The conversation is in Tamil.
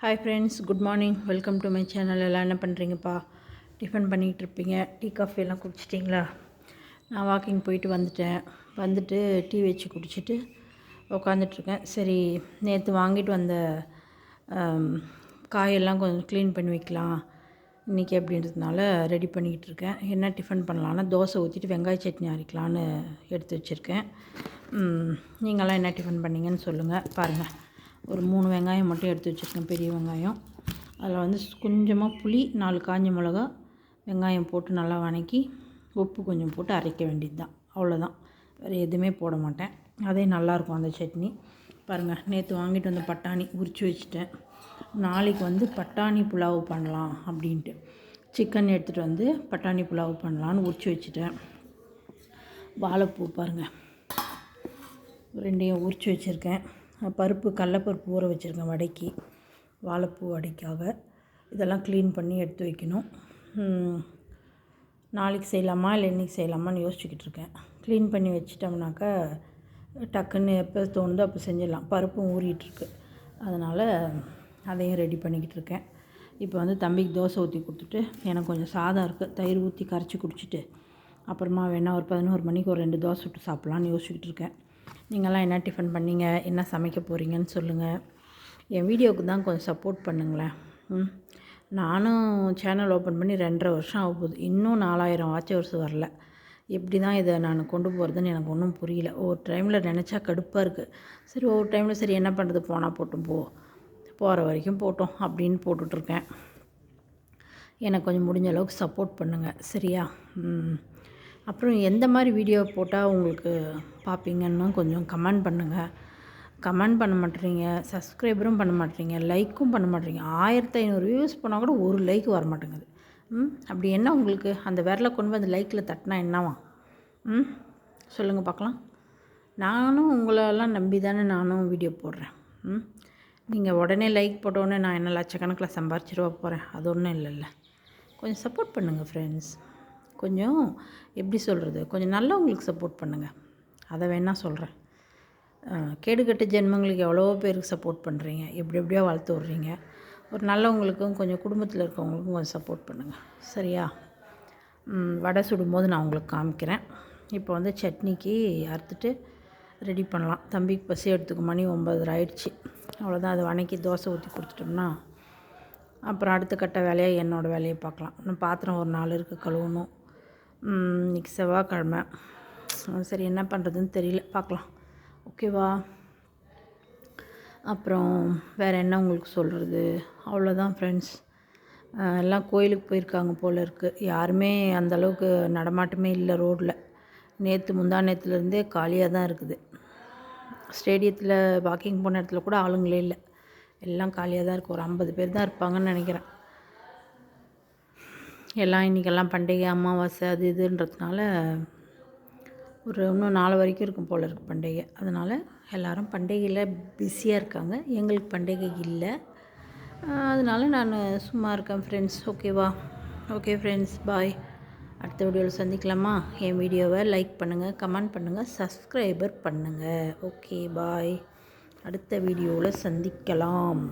Hi friends good morning welcome to my channel எல்லாம் என்ன பண்ணுறீங்கப்பா டிஃபன் பண்ணிகிட்டு இருப்பீங்க டீ காஃபி எல்லாம் குடிச்சிட்டிங்களா? நான் வாக்கிங் போயிட்டு வந்துட்டேன். வந்துட்டு டீ வச்சு குடிச்சிட்டு உக்காந்துட்ருக்கேன் சரி நேற்று வாங்கிட்டு வந்த காயெல்லாம் கொஞ்சம் க்ளீன் பண்ணி வைக்கலாம். இன்றைக்கி அப்படின்றதுனால ரெடி பண்ணிக்கிட்டு இருக்கேன் என்ன டிஃபன் பண்ணலான்னா தோசை ஊற்றிட்டு வெங்காய சட்னி அரைக்கலான்னு எடுத்து வச்சுருக்கேன். நீங்களாம் என்ன டிஃபன் பண்ணீங்கன்னு சொல்லுங்கள் பாருங்கள் ஒரு மூணு வெங்காயம் மட்டும் எடுத்து வச்சுருக்கேன் பெரிய வெங்காயம். அதில் வந்து கொஞ்சமாக புளி நாலு காஞ்ச மிளகா வெங்காயம் போட்டு நல்லா வணக்கி உப்பு கொஞ்சம் போட்டு அரைக்க வேண்டியது தான் அவ்வளோதான் வேறு எதுவுமே போட மாட்டேன். அதே நல்லாயிருக்கும் அந்த சட்னி. பாருங்கள் நேற்று வாங்கிட்டு வந்த பட்டாணி உரித்து வச்சுட்டேன். நாளைக்கு வந்து பட்டாணி புலாவ் பண்ணலாம் அப்படின்ட்டு. சிக்கன் எடுத்துகிட்டு வந்து பட்டாணி புலாவ் பண்ணலான்னு உரித்து வச்சுட்டேன். வாழைப்பூ பாருங்கள் ரெண்டையும் உரித்து வச்சுருக்கேன். பருப்பு கடலப்பருப்பு ஊற வச்சுருக்கேன் வடைக்கு வாழைப்பூ வடைக்காக இதெல்லாம் க்ளீன் பண்ணி எடுத்து வைக்கணும். நாளைக்கு செய்யலாமா இல்லை இன்றைக்கி செய்யலாமான்னு யோசிச்சுக்கிட்டு இருக்கேன். க்ளீன் பண்ணி வச்சிட்டோம்னாக்கா டக்குன்னு எப்போ தோணுதோ அப்போ செஞ்சிடலாம். பருப்பும் ஊறிட்டுருக்கு. அதனால் அதையும் ரெடி பண்ணிக்கிட்டு இருக்கேன். இப்போ வந்து தம்பிக்கு தோசை ஊற்றி கொடுத்துட்டு எனக்கு கொஞ்சம் சாதம் இருக்குது தயிர் ஊற்றி கரைச்சி குடிச்சிட்டு அப்புறமா வேணால் ஒரு பதினோரு மணிக்கு ஒரு ரெண்டு தோசை விட்டு சாப்பிட்லான்னு யோசிச்சுக்கிட்டு இருக்கேன். நீங்கள்லாம் என்ன டிஃபன் பண்ணீங்க? என்ன சமைக்க போகிறீங்கன்னு சொல்லுங்கள் என் வீடியோவுக்கு தான் கொஞ்சம் சப்போர்ட் பண்ணுங்களேன். ம். நானும் சேனல் ஓப்பன் பண்ணி ரெண்டரை வருஷம் ஆக போகுது. இன்னும் நாலாயிரம் வாட்சவர்ஸ் வரல. எப்படி தான் இதை நான் கொண்டு போகிறதுன்னு எனக்கு ஒன்றும் புரியல. ஒரு டைமில் நினச்சா கடுப்பாக இருக்குது சரி ஒவ்வொரு டைமில் சரி என்ன பண்ணுறது போனால் போட்டும் போ. போகிற வரைக்கும் போட்டோம் அப்படின்னு போட்டுட்ருக்கேன் எனக்கு கொஞ்சம் முடிஞ்ச அளவுக்கு சப்போர்ட் பண்ணுங்கள் சரியா? ம். அப்புறம் எந்த மாதிரி வீடியோ போட்டால் உங்களுக்கு பார்ப்பீங்கன்னு கொஞ்சம் கமெண்ட் பண்ணுங்கள் கமெண்ட் பண்ண மாட்டேறீங்க சப்ஸ்கிரைபரும் பண்ண மாட்டேறீங்க லைக்கும் பண்ண மாட்டேறீங்க. ஆயிரத்தி ஐநூறு வியூஸ் போனால் கூட ஒரு லைக் வர மாட்டேங்குது. ம்? அப்படி என்ன உங்களுக்கு? அந்த விரலை கொண்டு போய் அந்த லைக்கில் தட்டினா என்னவா? ம்? சொல்லுங்கள் பார்க்கலாம். நானும் உங்களெல்லாம் நம்பி தானே நானும் வீடியோ போடுறேன். ம்? நீங்கள் உடனே லைக் போட்டோடனே நான் என்ன லட்சக்கணக்கில் சம்பாரிச்சிருவா போகிறேன் அது ஒன்றும் இல்லைல்ல. கொஞ்சம் சப்போர்ட் பண்ணுங்கள் ஃப்ரெண்ட்ஸ் கொஞ்சம் எப்படி சொல்கிறது கொஞ்சம் நல்லா உங்களுக்கு சப்போர்ட் பண்ணுங்கள் அதை வேணால் சொல்கிறேன் கேடுகட்ட ஜென்மங்களுக்கு எவ்வளோ பேருக்கு சப்போர்ட் பண்ணுறீங்க எப்படி எப்படியோ வளர்த்து விட்றீங்க. ஒரு நல்லவங்களுக்கும் கொஞ்சம் குடும்பத்தில் இருக்கவங்களுக்கும் கொஞ்சம் சப்போர்ட் பண்ணுங்கள் சரியா? வடை சுடும்போது நான் உங்களுக்கு காமிக்கிறேன். இப்போ வந்து சட்னிக்கு அறுத்துட்டு ரெடி பண்ணலாம். தம்பிக்கு பசி எடுத்துக்கு மணி ஒம்பதரை ஆயிடுச்சு. அவ்வளோதான் அதை வணக்கி தோசை ஊற்றி கொடுத்துட்டோம்னா அப்புறம் அடுத்த கட்ட வேலையை என்னோடய வேலையை பார்க்கலாம். இன்னும் பாத்திரம் ஒரு நாலு இருக்குது கழுவணும். இன்றைக்கி செவ்வாய்க்கிழமை. சரி என்ன பண்ணுறதுன்னு தெரியல. பார்க்கலாம். ஓகேவா அப்புறம் வேறு என்ன உங்களுக்கு சொல்கிறது அவ்வளோதான் ஃப்ரெண்ட்ஸ் எல்லாம் கோயிலுக்கு போயிருக்காங்க போல் இருக்குது யாருமே அந்த அளவுக்கு நடமாட்டமே இல்லை ரோட்டில் நேற்று முந்தா நேற்றுலேருந்தே காலியாக தான் இருக்குது. ஸ்டேடியத்தில் வாக்கிங் போன இடத்துல கூட ஆளுங்களே இல்லை. எல்லாம் காலியாக தான் இருக்குது ஒரு ஐம்பது பேர் தான் இருப்பாங்கன்னு நினைக்கிறேன். எல்லாம் இன்றைக்கெல்லாம் பண்டிகை அமாவாசை அது இதுன்றதுனால ஒரு இன்னும் நாலு வரைக்கும் இருக்கும் போல் இருக்குது பண்டிகை. அதனால் எல்லோரும் பண்டிகையில் பிஸியாக இருக்காங்க. எங்களுக்கு பண்டிகை இல்லை. அதனால் நான் சும்மா இருக்கேன் ஃப்ரெண்ட்ஸ் ஓகேவா ஓகே ஃப்ரெண்ட்ஸ் பாய் அடுத்த வீடியோவில் சந்திக்கலாமா? என் வீடியோவை லைக் பண்ணுங்கள் கமெண்ட் பண்ணுங்கள் சப்ஸ்கிரைபர் பண்ணுங்கள் ஓகே பாய் அடுத்த வீடியோவில் சந்திக்கலாம்.